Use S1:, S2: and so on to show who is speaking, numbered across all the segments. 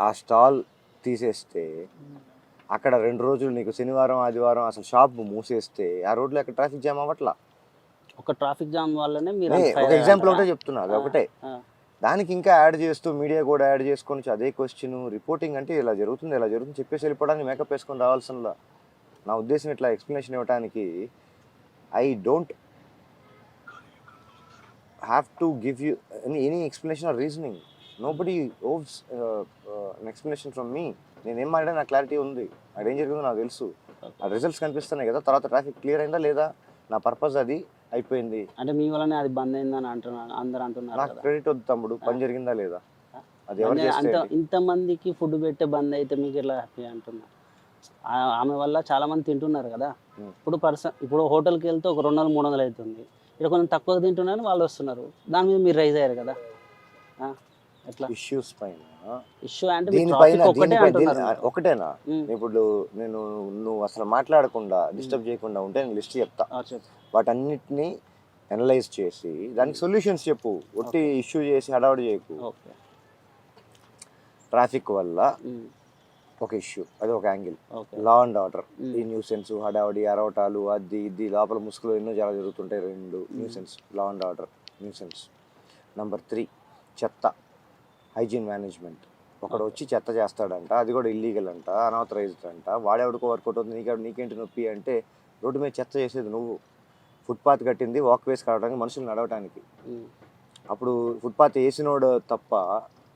S1: ఆ స్టాల్ తీసేస్తే అక్కడ రెండు రోజులు నీకు శనివారం ఆదివారం అసలు షాప్ మూసేస్తే ఆ రోడ్లో అక్కడ ట్రాఫిక్ జామ్ అవ్వట్లా?
S2: ఒక ట్రాఫిక్ జామ్ వల్లనే మీరు
S1: ఒక ఎగ్జాంపుల్? ఒకటే చెప్తున్నా అది ఒకటే. దానికి ఇంకా యాడ్ చేస్తూ మీడియా కూడా యాడ్ చేసుకొని అదే క్వశ్చన్ రిపోర్టింగ్ అంటే ఇలా జరుగుతుంది ఇలా జరుగుతుంది చెప్పేసి వెళ్ళిపోవడానికి మేకప్ వేసుకొని రావాల్సిందా నా ఉద్దేశం ఇట్లా ఎక్స్ప్లెనేషన్ ఇవ్వడానికి I don't have to give you any any explanation or reasoning nobody owes explanation from me నేనేం మాట్లాడే నాకు క్లారిటీ ఉంది. ఏం జరిగిందో నాకు తెలుసు. ఆ రిజల్ట్స్ కనిపిస్తున్నాయి కదా. తర్వాత ట్రాఫిక్ క్లియర్ అయిందా లేదా? నా పర్పస్ అది అయిపోయింది.
S2: అంటే మీ వల్లనే అది బంద్ అయిందని అంటున్నారు అందరు అంటున్నారు
S1: నాకు క్రెడిట్ వద్దు తమ్ముడు. పని జరిగిందా లేదా? అది ఎవరు చేస్తే
S2: అంత? ఇంతమందికి ఫుడ్ పెట్టే బంద్ అయితే మీకు ఎట్లా హ్యాపీ అంటున్నారు ఆ- ఆమె వల్ల చాలా మంది తింటున్నారు కదా.
S1: Hmm.
S2: ఇప్పుడు పర్సన్ ఇప్పుడు హోటల్కి వెళ్తే ఒక రెండు వందలు మూడు వందలు అవుతుంది. ఇక్కడ కొంచెం తక్కువ తింటున్నారు వాళ్ళు వస్తున్నారు. దాని మీద మీరు రైజ్ అయ్యారు కదా. ఆ,
S1: ఇష్యూస్ పైన.
S2: ఇష్యూ అంటే
S1: దీనిపైన దీనిపై- ఒకటేనా. ఇప్పుడు నేను నువ్వు అసలు మాట్లాడకుండా డిస్టర్బ్ చేయకుండా ఉంటే నేను లిస్ట్ చెప్తా. వాటన్నిటిని అనలైజ్ చేసి దానికి సొల్యూషన్స్ చెప్పు. ఒట్టి ఇష్యూ చేసి హడావుడి చేయకు. ట్రాఫిక్ వల్ల ఒక ఇష్యూ అది ఒక యాంగిల్ లా అండ్ ఆర్డర్. ఈ న్యూసెన్స్ హడావుడి అరవటాలు అది ఇది లోపల ముసుగులు ఎన్నో చాలా జరుగుతుంటాయి. రెండు nuisance law and order nuisance number three చెత్త. Hygiene management. ఒకడు వచ్చి చెత్త చేస్తాడంట అది కూడా ఇల్లీగల్ అంట అనాథరైజ్డ్ అంట వాడెవడికో వర్కౌట్ అవుతుంది నీకు నీకేంటి నొప్పి అంటే రోడ్డు మీద చెత్త చేసేది నువ్వు. ఫుట్పాత్ కట్టింది వాక్ వేస్ కావడానికి మనుషులు నడవటానికి. అప్పుడు ఫుట్పాత్ వేసినోడు తప్ప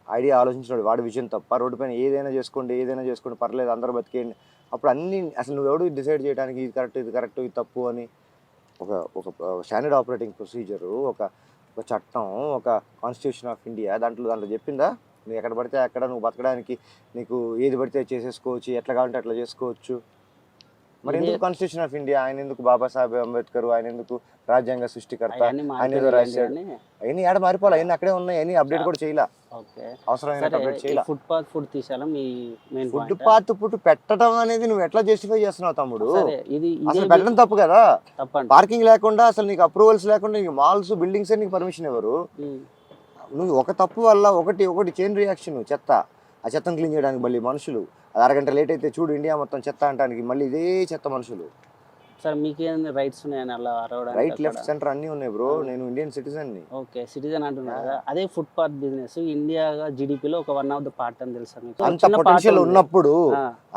S1: ఐడియా ఆలోచించినోడు వాడి విజయం తప్ప రోడ్డు పైన ఏదైనా చేసుకోండి ఏదైనా చేసుకోండి పర్లేదు అందరూ బతికేయండి. అప్పుడు అన్ని అసలు నువ్వు ఎవడు డిసైడ్ చేయడానికి ఇది కరెక్ట్ ఇది కరెక్ట్ ఇది తప్పు అని ఒక ఒక స్టాండర్డ్ ఆపరేటింగ్ ప్రొసీజరు ఒక ఒక చట్టం ఒక కాన్స్టిట్యూషన్ ఆఫ్ ఇండియా దాంట్లో దాంట్లో చెప్పిందా? నువ్వు ఎక్కడ పడితే అక్కడ నువ్వు బతకడానికి నీకు ఏది పడితే చేసేసుకోవచ్చు ఎట్లా కావాలంటే అట్లా చేసుకోవచ్చు. మరి ఎందుకు కాన్స్టిట్యూషన్ ఆఫ్ ఇండియా ఆయన ఎందుకు బాబాసాహెబ్ అంబేద్కర్ ఆయన ఎందుకు రాజ్యాంగ సృష్టికర్త ఆయన ఏదో
S2: మార్కెట్
S1: రాశాడు? అవన్నీ ఏడ మారిపోవాలి? అవన్నీ అక్కడే ఉన్నాయి. అవన్నీ అప్డేట్ కూడా చేయాల. అవసరమైన అప్డేట్
S2: ఫుడ్ మీ
S1: ఫుడ్ పాత్ పెట్టడం అనేది నువ్వు ఎట్లా జస్టిఫై చేస్తున్నావు తమ్ముడు?
S2: ఇది
S1: అసలు పెట్టడం తప్పు కదా? పార్కింగ్ లేకుండా అసలు నీకు అప్రూవల్స్ లేకుండా నీకు మాల్స్ బిల్డింగ్స్ నీకు పర్మిషన్ ఇవ్వరు నువ్వు ఒక తప్పు వల్ల ఒకటి ఒకటి చైన్ రియాక్షన్ చెత్త. ఆ చెత్తను క్లీన్ చేయడానికి మళ్ళీ మనుషులు. అది అరగంట లేట్ అయితే చూడు ఇండియా మొత్తం చెత్త అంటానికి మళ్ళీ ఇదే చెత్త మనుషులు.
S2: సరే మీకేం రైట్స్ ఉన్నాయని అలా అరవడానికి
S1: రైట్? లెఫ్ట్ సెంటర్ అన్నీ ఉన్నాయి బ్రో నేను ఇండియన్ సిటిజన్ని.
S2: ఓకే సిటిజన్ అంటున్నారు కదా. అదే ఫుట్పాత్ బిజినెస్ ఇండియా జీడిపిలో ఒక వన్ ఆఫ్ ద పార్ట్ అని తెలుసా మీకు?
S1: అంత పొటెన్షియల్. ఉన్నప్పుడు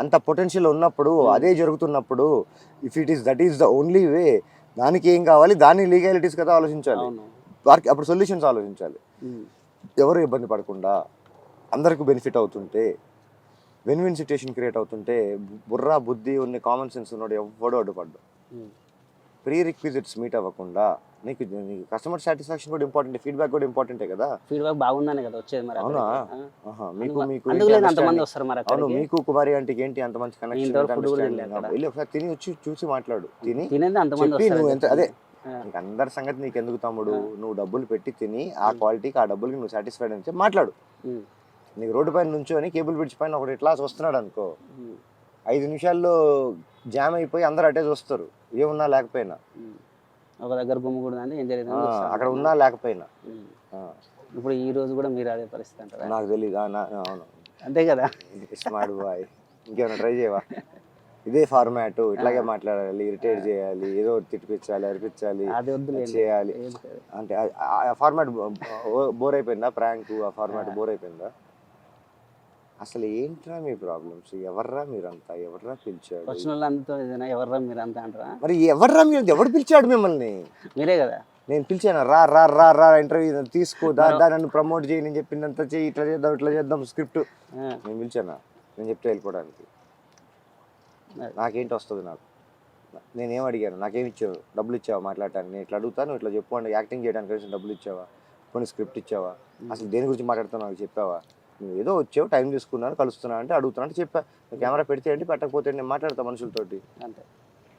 S1: అంత పొటెన్షియల్ ఉన్నప్పుడు అదే జరుగుతున్నప్పుడు if it is that is the only way దానికి ఏం కావాలి దాని లీగాలిటీస్ కదా ఆలోచించాలి. అప్పుడు సొల్యూషన్స్ ఆలోచించాలి.
S2: ఉమ్,
S1: ఎవరు ఇబ్బంది పడకుండా అందరికి బెనిఫిట్ అవుతుంటే వెన్ విన్ సిచ్యుయేషన్ క్రియేట్ అవుతుంటే బుర్రా బుద్ధి ఉన్న కామన్ సెన్స్ ఉన్నాడు ఎవడో అడ్డుపడ్డు. ప్రీ రిక్విజిట్స్ మీట్ అవ్వకుండా నీకు కస్టమర్ సాటిస్ఫాక్షన్ కూడా ఇంపార్టెంట్ ఫీడ్బ్యాక్ కూడా ఇంపార్టెంటే కదా?
S2: ఫీడ్బ్యాక్ బాగుందని కదా వచ్చేది మరి
S1: అవునా? మీకు మీకు
S2: అంతమంది? వస్తారు మరి
S1: అవును మీకు కుమారి ఆంటీకి ఏంటి అంత మంచి కనెక్షన్. వెళ్ళి ఒకసారి తిని వచ్చి చూసి మాట్లాడు. తిని
S2: తినేది అంతమంది
S1: చెప్పి
S2: వస్తారు
S1: నువ్వు ఎంత అదే నీకు అందరి సంగతి నీకు ఎందుకు తమ్ముడు నువ్వు డబ్బులు పెట్టి తిని ఆ క్వాలిటీకి ఆ డబ్బులకి నువ్వు సాటిస్ఫైడ్ అని చెప్పి మాట్లాడు.
S2: ఉమ్,
S1: నీకు రోడ్డు పైన నుంచొని కేబుల్ బ్రిడ్జ్ పైన ఒకటి ఇట్లా వస్తున్నాడు అనుకో. ఐదు నిమిషాల్లో జామ్ అయిపోయి అందరు అటే చూస్తారు. ఏమున్నా లేకపోయినా.
S2: ఒక దగ్గర గుమ్మకూడదు అంటే ఏం జరిగింది
S1: అక్కడ ఉన్నా లేకపోయినా.
S2: ఇప్పుడు ఈ రోజు కూడా మీరు అదే పరిస్థితి అంటారా?
S1: నాకు తెలియదు అవును.
S2: అంతే కదా?
S1: స్మార్ట్ బాయ్ ఇంకేమైనా ట్రై చేయవా? ఇదే ఫార్మాట్ ఇట్లాగే మాట్లాడాలి ఇరిటేట్ చేయాలి ఏదో తిట్టిపించాలి అరిపించాలి చేయాలి. అంటే ఆ ఫార్మాట్ బోర్ అయిపోయిందా? ప్రాంక్ ఆ ఫార్మాట్ బోర్ అయిపోయిందా? అసలు ఏంట్రా మీ ప్రాబ్లమ్స్? ఎవర్రా మీరంతా? ఎవర్రా పిలిచాడు?
S2: వచ్చిన వాళ్ళంతా ఏదైనా ఎవర్రా మీరు అంతా అంటారా?
S1: మరి ఎవర్రా మీరు ఎవడు పిలిచాడు మిమ్మల్ని?
S2: మీరే కదా.
S1: నేను పిలిచాను? రా రా రా రా ఇంటర్వ్యూ తీసుకో దా దా నన్ను ప్రమోట్ చేయి నేను చెప్పిందంతా చెయ్యి ఇట్లా చేద్దాం ఇట్లా చేద్దాం స్క్రిప్ట్. నేను పిలిచానా? నేను చెప్తే వెళ్ళిపోవడానికి. నాకేంటి వస్తుంది నాకు? నేనేం అడిగాను? నాకేం ఇచ్చావు? డబ్బులు ఇచ్చావా మాట్లాడటానికి? నేను ఇట్లా అడుగుతాను ఇట్లా చెప్పు యాక్టింగ్ చేయడానికి డబ్బులు ఇచ్చావా? కొన్ని స్క్రిప్ట్ ఇచ్చావా? అసలు దేని గురించి మాట్లాడుతావు నాకు చెప్పావా? నువ్వు ఏదో వచ్చావు టైం తీసుకున్నాను కలుస్తున్నా అంటే అడుగుతున్నా అంటే చెప్పా కెమెరా పెడితే ఏంటి పెట్టకపోతే నేను మాట్లాడతా మనుషులతోటి.
S2: అంతే.